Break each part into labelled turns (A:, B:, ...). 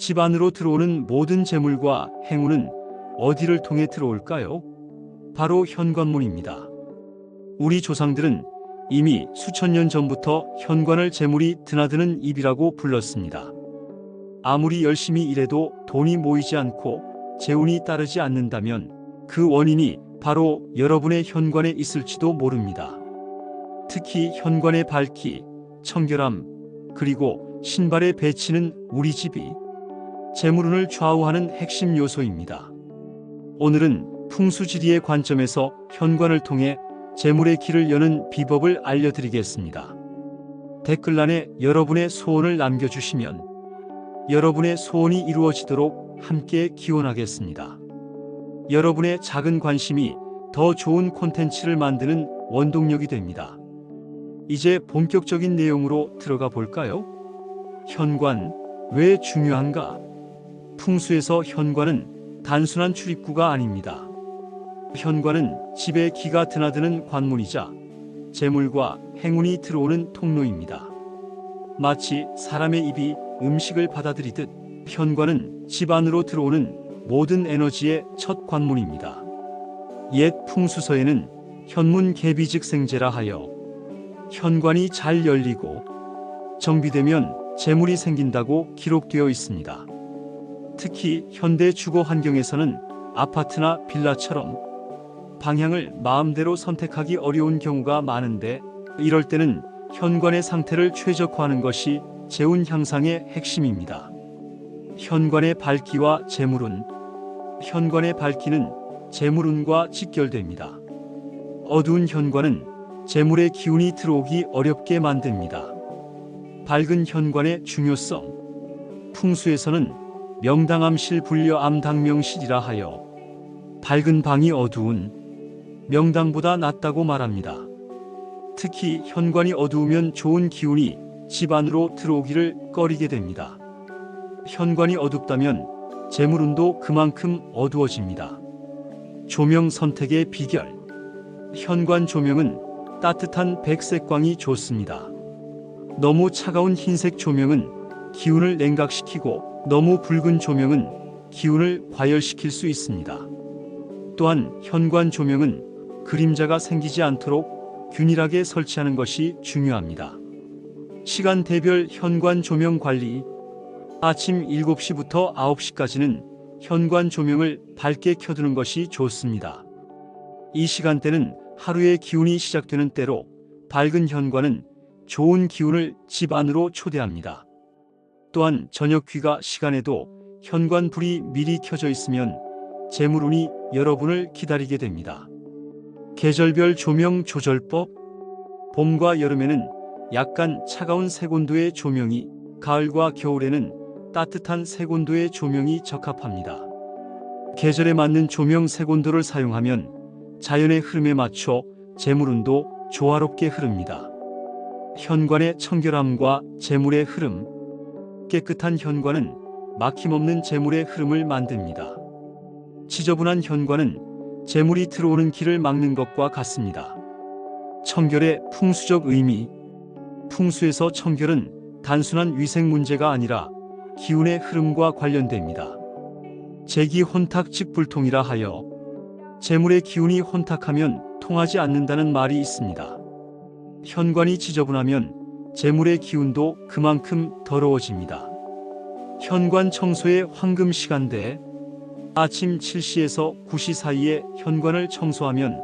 A: 집 안으로 들어오는 모든 재물과 행운은 어디를 통해 들어올까요? 바로 현관문입니다. 우리 조상들은 이미 수천 년 전부터 현관을 재물이 드나드는 입이라고 불렀습니다. 아무리 열심히 일해도 돈이 모이지 않고 재운이 따르지 않는다면 그 원인이 바로 여러분의 현관에 있을지도 모릅니다. 특히 현관의 밝기, 청결함, 그리고 신발의 배치는 우리 집이 재물운을 좌우하는 핵심 요소입니다. 오늘은 풍수지리의 관점에서 현관을 통해 재물의 길을 여는 비법을 알려드리겠습니다. 댓글란에 여러분의 소원을 남겨주시면 여러분의 소원이 이루어지도록 함께 기원하겠습니다. 여러분의 작은 관심이 더 좋은 콘텐츠를 만드는 원동력이 됩니다. 이제 본격적인 내용으로 들어가 볼까요? 현관, 왜 중요한가? 풍수에서 현관은 단순한 출입구가 아닙니다. 현관은 집에 기가 드나드는 관문이자 재물과 행운이 들어오는 통로입니다. 마치 사람의 입이 음식을 받아들이듯 현관은 집 안으로 들어오는 모든 에너지의 첫 관문입니다. 옛 풍수서에는 현문 개비즉 생제라 하여 현관이 잘 열리고 정비되면 재물이 생긴다고 기록되어 있습니다. 특히 현대 주거 환경에서는 아파트나 빌라처럼 방향을 마음대로 선택하기 어려운 경우가 많은데 이럴 때는 현관의 상태를 최적화하는 것이 재운 향상의 핵심입니다. 현관의 밝기와 재물운 현관의 밝기는 재물운과 직결됩니다. 어두운 현관은 재물의 기운이 들어오기 어렵게 만듭니다. 밝은 현관의 중요성 풍수에서는 명당암실 불려 암 당명실이라 하여 밝은 방이 어두운 명당보다 낫다고 말합니다. 특히 현관이 어두우면 좋은 기운이 집 안으로 들어오기를 꺼리게 됩니다. 현관이 어둡다면 재물운도 그만큼 어두워집니다. 조명 선택의 비결. 현관 조명은 따뜻한 백색광이 좋습니다. 너무 차가운 흰색 조명은 기운을 냉각시키고 너무 붉은 조명은 기운을 과열시킬 수 있습니다. 또한 현관 조명은 그림자가 생기지 않도록 균일하게 설치하는 것이 중요합니다. 시간대별 현관 조명 관리 아침 7시부터 9시까지는 현관 조명을 밝게 켜두는 것이 좋습니다. 이 시간대는 하루의 기운이 시작되는 때로 밝은 현관은 좋은 기운을 집 안으로 초대합니다. 또한 저녁 귀가 시간에도 현관 불이 미리 켜져 있으면 재물운이 여러분을 기다리게 됩니다. 계절별 조명 조절법 봄과 여름에는 약간 차가운 색온도의 조명이 가을과 겨울에는 따뜻한 색온도의 조명이 적합합니다. 계절에 맞는 조명 색온도를 사용하면 자연의 흐름에 맞춰 재물운도 조화롭게 흐릅니다. 현관의 청결함과 재물의 흐름 깨끗한 현관은 막힘없는 재물의 흐름을 만듭니다. 지저분한 현관은 재물이 들어오는 길을 막는 것과 같습니다. 청결의 풍수적 의미 풍수에서 청결은 단순한 위생 문제가 아니라 기운의 흐름과 관련됩니다. 재기 혼탁 직불통이라 하여 재물의 기운이 혼탁하면 통하지 않는다는 말이 있습니다. 현관이 지저분하면 재물의 기운도 그만큼 더러워집니다. 현관 청소의 황금 시간대 아침 7시에서 9시 사이에 현관을 청소하면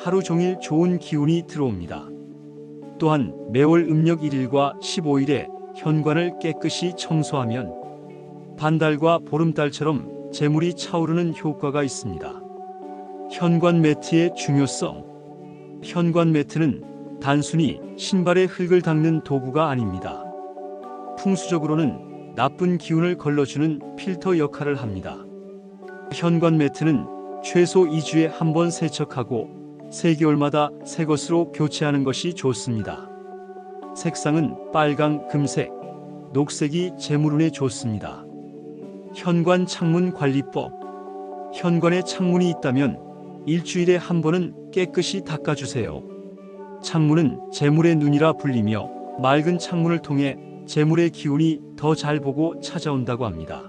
A: 하루 종일 좋은 기운이 들어옵니다. 또한 매월 음력 1일과 15일에 현관을 깨끗이 청소하면 반달과 보름달처럼 재물이 차오르는 효과가 있습니다. 현관 매트의 중요성 현관 매트는 단순히 신발의 흙을 닦는 도구가 아닙니다. 풍수적으로는 나쁜 기운을 걸러주는 필터 역할을 합니다. 현관 매트는 최소 2주에 한 번 세척하고 3개월마다 새 것으로 교체하는 것이 좋습니다. 색상은 빨강, 금색, 녹색이 재물운에 좋습니다. 현관 창문 관리법 현관에 창문이 있다면 일주일에 한 번은 깨끗이 닦아주세요. 창문은 재물의 눈이라 불리며 맑은 창문을 통해 재물의 기운이 더 잘 보고 찾아온다고 합니다.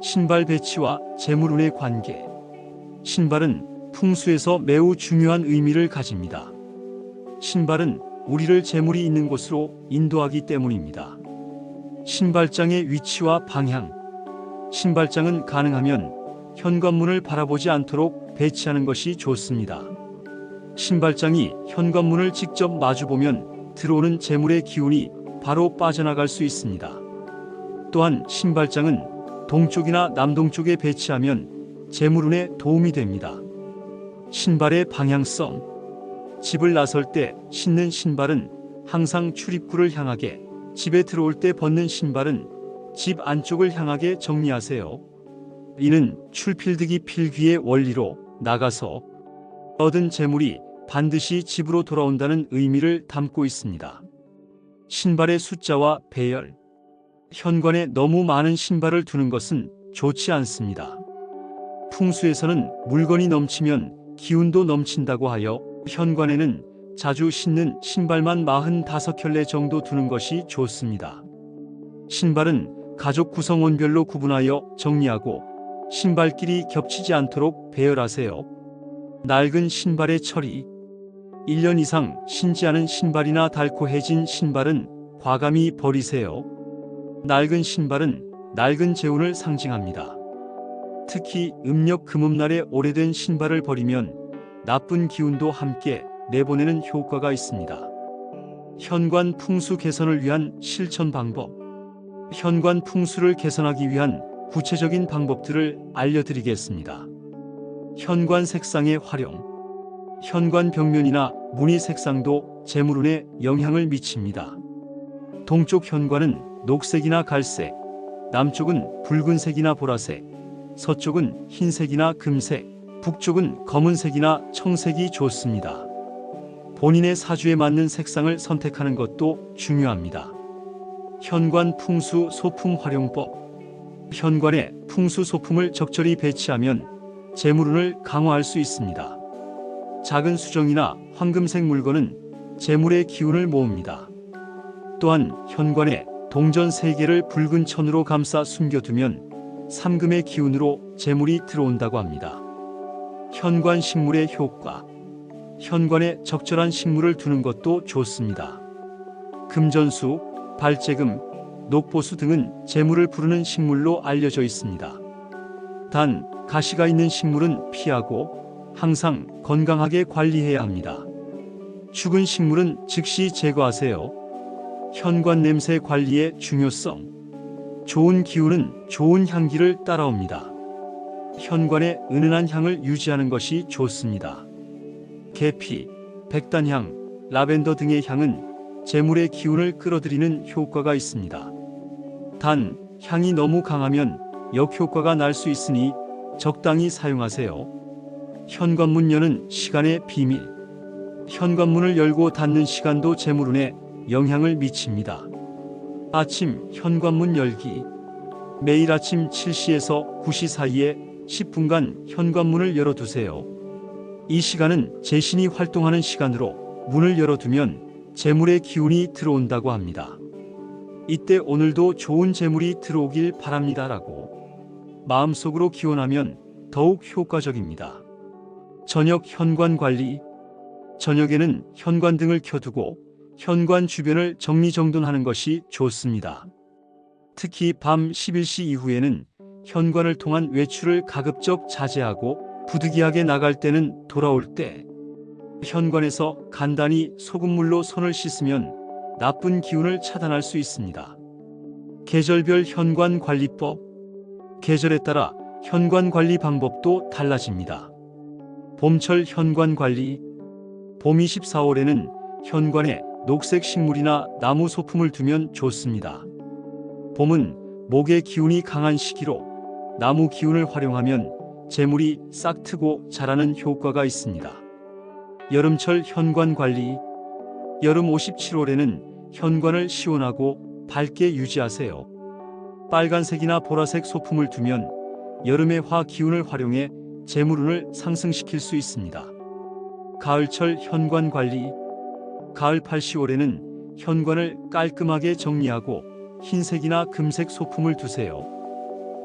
A: 신발 배치와 재물운의 관계. 신발은 풍수에서 매우 중요한 의미를 가집니다. 신발은 우리를 재물이 있는 곳으로 인도하기 때문입니다. 신발장의 위치와 방향. 신발장은 가능하면 현관문을 바라보지 않도록 배치하는 것이 좋습니다. 신발장이 현관문을 직접 마주보면 들어오는 재물의 기운이 바로 빠져나갈 수 있습니다. 또한 신발장은 동쪽이나 남동쪽에 배치하면 재물운에 도움이 됩니다. 신발의 방향성. 집을 나설 때 신는 신발은 항상 출입구를 향하게, 집에 들어올 때 벗는 신발은 집 안쪽을 향하게 정리하세요. 이는 출필득이 필귀의 원리로 나가서 얻은 재물이 반드시 집으로 돌아온다는 의미를 담고 있습니다. 신발의 숫자와 배열. 현관에 너무 많은 신발을 두는 것은 좋지 않습니다. 풍수에서는 물건이 넘치면 기운도 넘친다고 하여 현관에는 자주 신는 신발만 45켤레 정도 두는 것이 좋습니다. 신발은 가족 구성원별로 구분하여 정리하고 신발끼리 겹치지 않도록 배열하세요. 낡은 신발의 처리. 1년 이상 신지 않은 신발이나 닳고해진 신발은 과감히 버리세요. 낡은 신발은 낡은 재운을 상징합니다. 특히 음력 금음날에 오래된 신발을 버리면 나쁜 기운도 함께 내보내는 효과가 있습니다. 현관 풍수 개선을 위한 실천 방법. 현관 풍수를 개선하기 위한 구체적인 방법들을 알려드리겠습니다. 현관 색상의 활용. 현관 벽면이나 무늬 색상도 재물운에 영향을 미칩니다. 동쪽 현관은 녹색이나 갈색, 남쪽은 붉은색이나 보라색, 서쪽은 흰색이나 금색, 북쪽은 검은색이나 청색이 좋습니다. 본인의 사주에 맞는 색상을 선택하는 것도 중요합니다. 현관 풍수 소품 활용법. 현관에 풍수 소품을 적절히 배치하면 재물운을 강화할 수 있습니다. 작은 수정이나 황금색 물건은 재물의 기운을 모읍니다. 또한 현관에 동전 3개를 붉은 천으로 감싸 숨겨두면 삼금의 기운으로 재물이 들어온다고 합니다. 현관 식물의 효과. 현관에 적절한 식물을 두는 것도 좋습니다. 금전수, 발재금, 녹보수 등은 재물을 부르는 식물로 알려져 있습니다. 단, 가시가 있는 식물은 피하고 항상 건강하게 관리해야 합니다. 죽은 식물은 즉시 제거하세요. 현관 냄새 관리의 중요성. 좋은 기운은 좋은 향기를 따라옵니다. 현관에 은은한 향을 유지하는 것이 좋습니다. 계피, 백단향, 라벤더 등의 향은 재물의 기운을 끌어들이는 효과가 있습니다. 단, 향이 너무 강하면 역효과가 날 수 있으니 적당히 사용하세요. 현관문 여는 시간의 비밀. 현관문을 열고 닫는 시간도 재물운에 영향을 미칩니다. 아침 현관문 열기. 매일 아침 7시에서 9시 사이에 10분간 현관문을 열어두세요. 이 시간은 재신이 활동하는 시간으로 문을 열어두면 재물의 기운이 들어온다고 합니다. 이때 오늘도 좋은 재물이 들어오길 바랍니다라고 마음속으로 기원하면 더욱 효과적입니다. 저녁 현관 관리. 저녁에는 현관 등을 켜두고 현관 주변을 정리정돈하는 것이 좋습니다. 특히 밤 11시 이후에는 현관을 통한 외출을 가급적 자제하고 부득이하게 나갈 때는 돌아올 때 현관에서 간단히 소금물로 손을 씻으면 나쁜 기운을 차단할 수 있습니다. 계절별 현관 관리법 계절에 따라 현관 관리 방법도 달라집니다. 봄철 현관 관리 봄 24월에는 현관에 녹색 식물이나 나무 소품을 두면 좋습니다. 봄은 목의 기운이 강한 시기로 나무 기운을 활용하면 재물이 싹 트고 자라는 효과가 있습니다. 여름철 현관 관리 여름 57월에는 현관을 시원하고 밝게 유지하세요. 빨간색이나 보라색 소품을 두면 여름의 화 기운을 활용해 재물운을 상승시킬 수 있습니다. 가을철 현관 관리 가을 8, 10월에는 현관을 깔끔하게 정리하고 흰색이나 금색 소품을 두세요.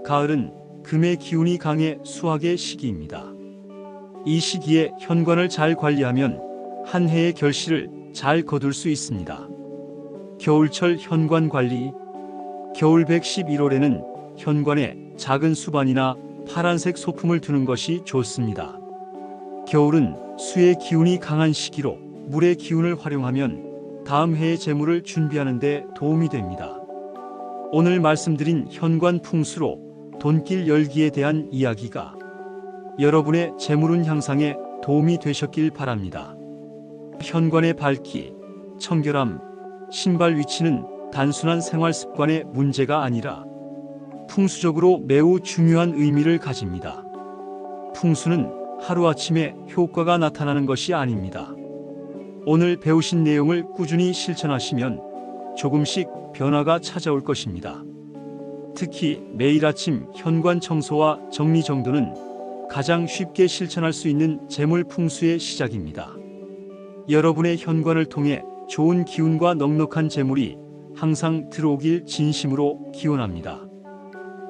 A: 가을은 금의 기운이 강해 수학의 시기입니다. 이 시기에 현관을 잘 관리하면 한 해의 결실을 잘 거둘 수 있습니다. 겨울철 현관 관리 겨울 111월에는 현관에 작은 수반이나 파란색 소품을 두는 것이 좋습니다. 겨울은 수의 기운이 강한 시기로 물의 기운을 활용하면 다음 해의 재물을 준비하는 데 도움이 됩니다. 오늘 말씀드린 현관 풍수로 돈길 열기에 대한 이야기가 여러분의 재물운 향상에 도움이 되셨길 바랍니다. 현관의 밝기, 청결함, 신발 위치는 단순한 생활 습관의 문제가 아니라 풍수적으로 매우 중요한 의미를 가집니다. 풍수는 하루아침에 효과가 나타나는 것이 아닙니다. 오늘 배우신 내용을 꾸준히 실천하시면 조금씩 변화가 찾아올 것입니다. 특히 매일 아침 현관 청소와 정리 정도는 가장 쉽게 실천할 수 있는 재물 풍수의 시작입니다. 여러분의 현관을 통해 좋은 기운과 넉넉한 재물이 항상 들어오길 진심으로 기원합니다.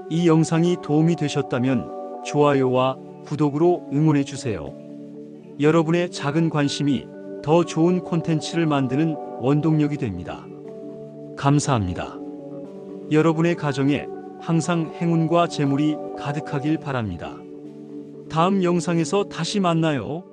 A: 이 영상이 도움이 되셨다면 좋아요와 구독으로 응원해 주세요. 여러분의 작은 관심이 더 좋은 콘텐츠를 만드는 원동력이 됩니다. 감사합니다. 여러분의 가정에 항상 행운과 재물이 가득하길 바랍니다. 다음 영상에서 다시 만나요.